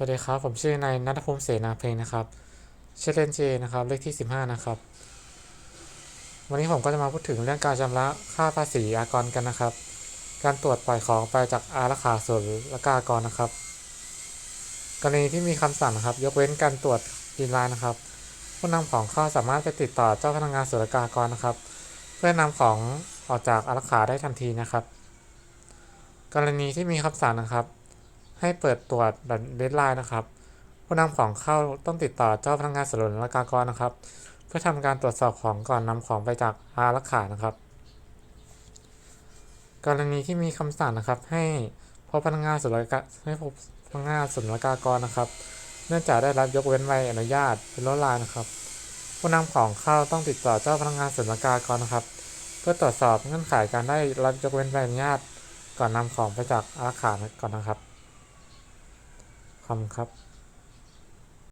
สวัสดีครับ ผมชื่อนายนัทพงศ์เสนาเพลงนะครับชื่อเล่นเจนะครับ เลขที่ 15 นะครับ วันนี้ผมก็จะมาพูดถึงเรื่องการชำระค่าภาษีอากรกันนะครับ การตรวจปล่อยของไปจากอาราขาส่วนละกากรนะครับ กรณีที่มีคำสั่งนะครับ ยกเว้นการตรวจดีไลน์นะครับ ผู้นำของเข้าสามารถไปติดต่อเจ้าพนักงานศุละกากรนะครับ เพื่อนำของออกจากอาราขาได้ทันทีนะครับ กรณีที่มีคำสั่งนะครับ ให้เปิดตรวจแบบเดดไลน์นะครับ ผู้นำของเข้าต้องติดต่อเจ้าพนักงานสรุนและกากรนะครับ เพื่อทำการตรวจสอบของก่อนนำของไปจากอารักขานะครับ กรณีที่มีคำสั่งนะครับให้พบพนักงานศุลกะให้พบพนักงานศุลกากรนะครับ เนื่องจากได้รับยกเว้นใบอนุญาตเป็นลดลานะครับ ผู้นำของเข้าต้องติดต่อเจ้าพนักงานศุลกากรนะครับ เพื่อตรวจสอบเงื่อนไขการได้รับยกเว้นใบอนุญาตก่อนนำของไปจากอารักขาก่อนนะครับ คำครับ